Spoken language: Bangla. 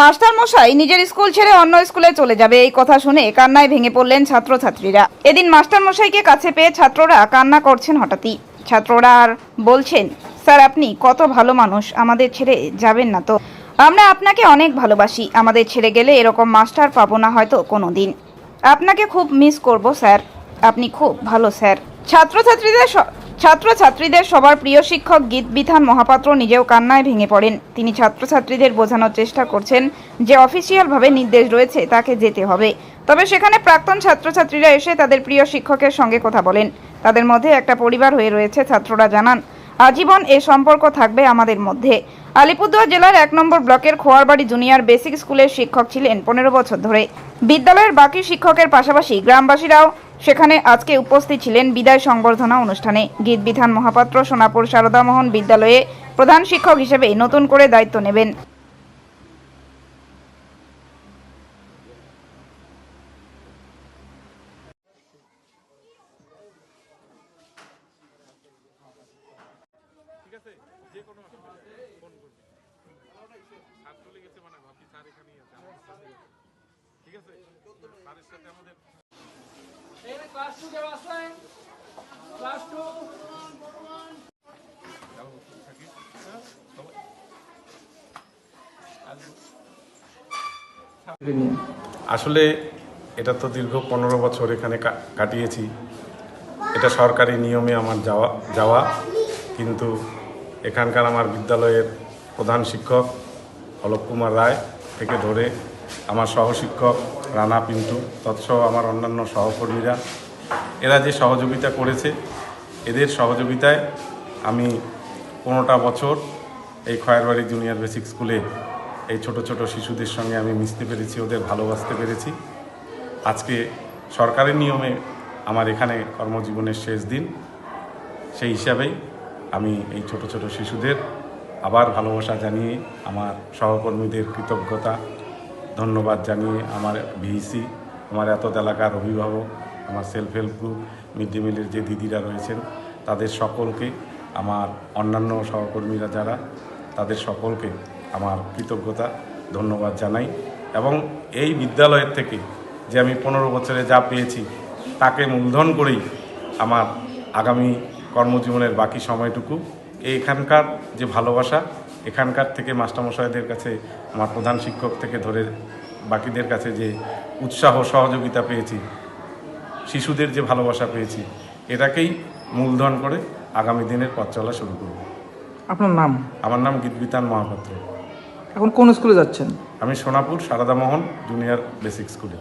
মাস্টার মশাই, নিজের স্কুল ছেড়ে অন্য স্কুলে চলে যাবে, এই কথা শুনে কান্নায় ভেঙে পড়লেন ছাত্রছাত্রীরা। এদিন মাস্টার মশাইকে কাছে পেয়ে ছাত্ররা কান্না করছেন হঠাৎই। ছাত্ররা আর বলছেন, স্যার, আপনি কত ভালো মানুষ, আমাদের ছেড়ে যাবেন না তো। আমরা আপনাকে অনেক ভালোবাসি, আমাদের ছেড়ে গেলে এরকম মাস্টার পাবো না হয়তো কোনো দিন আপনাকে খুব মিস করব, স্যার। আপনি খুব ভালো, স্যার। ছাত্রছাত্রীদের ছাত্রছাত্রীদের সবার প্রিয় শিক্ষক গীত বিধান মহাপাত্র নিজেও কান্নায় ভেঙে পড়েন। তিনি ছাত্রছাত্রীদের বোঝানোর চেষ্টা করছেন যে অফিসিয়ালভাবে নির্দেশ রয়েছে, তাকে যেতে হবে। তবে সেখানে প্রাক্তন ছাত্রছাত্রীরা এসে তাদের প্রিয় শিক্ষকের সঙ্গে কথা বলেন। তাদের মধ্যে একটা পরিবার হয়ে রয়েছে, ছাত্ররা জানান, আজীবন এ সম্পর্ক থাকবে আমাদের মধ্যে। আলিপুরদুয়ার জেলার এক নম্বর ব্লকের খোয়ারবাড়ি জুনিয়র বেসিক স্কুলের শিক্ষক ছিলেন পনেরো বছর ধরে। বিদ্যালয়ের বাকি শিক্ষকের পাশাপাশি গ্রামবাসীরাও সেখানে আজকে উপস্থিত ছিলেন বিদায় সংবর্ধনা অনুষ্ঠানে। গীত বিধান মহাপাত্র সোনাপুর সারদা মোহন বিদ্যালয়ে প্রধান শিক্ষক হিসেবে নতুন করে দায়িত্ব নেবেন। আছে যে কোনো ফোন করবি। স্যার চলে গেছে মানে ভাবছি স্যার এখানেই আছে আমার সাথে ঠিক আছে? স্যারের সাথে আমাদের ক্লাস টু কেউ আসলেন ক্লাস টু যাব থাকি। সবাই। আসলে এটা তো দীর্ঘ পনেরো বছর এখানে কাটিয়েছি। এটা সরকারি নিয়মে আমার যাওয়া যাওয়া কিন্তু এখানকার আমার বিদ্যালয়ের প্রধান শিক্ষক অলোক কুমার রায় থেকে ধরে আমার সহশিক্ষক রানা পিন্টু, তৎসহ আমার অন্যান্য সহকর্মীরা। এরা যে সহযোগিতা করেছে, এদের সহযোগিতায় আমি পনেরোটা বছর এই খয়েরবাড়ি জুনিয়র বেসিক স্কুলে এই ছোট ছোট শিশুদের সঙ্গে আমি মিশতে পেরেছি, ওদের ভালোবাসতে পেরেছি। আজকে সরকারের নিয়মে আমার এখানে কর্মজীবনের শেষ দিন। সেই হিসাবেই আমি এই ছোট ছোট শিশুদের আবার ভালোবাসা জানিয়ে, আমার সহকর্মীদের কৃতজ্ঞতা, ধন্যবাদ জানিয়ে আমার ভিসি আমার এত এলাকার অভিভাবক, আমার self help group mid day মিলের যে দিদিরা রয়েছেন, তাদের সকলকে, আমার অন্যান্য সহকর্মীরা যারা, তাদের সকলকে আমার কৃতজ্ঞতা, ধন্যবাদ জানাই। এবং এই বিদ্যালয়ের থেকে যে আমি পনেরো বছরে যা পেয়েছি, তাকে মূলধন করেই আমার আগামী কর্মজীবনের বাকি সময়টুকু। এখানকার যে ভালোবাসা এখানকার থেকে মাস্টারমশাইদের কাছে আমার প্রধান শিক্ষক থেকে ধরে বাকিদের কাছে যে উৎসাহ সহযোগিতা পেয়েছি শিশুদের যে ভালোবাসা পেয়েছি এটাকেই মূলধন করে আগামী দিনের পথ চলা শুরু করব। আপনার নাম? আমার নাম গীতবিতান মহাপাত্র। এখন কোন স্কুলে যাচ্ছেন? আমি সোনাপুর সারদামোহন জুনিয়র বেসিক স্কুলে।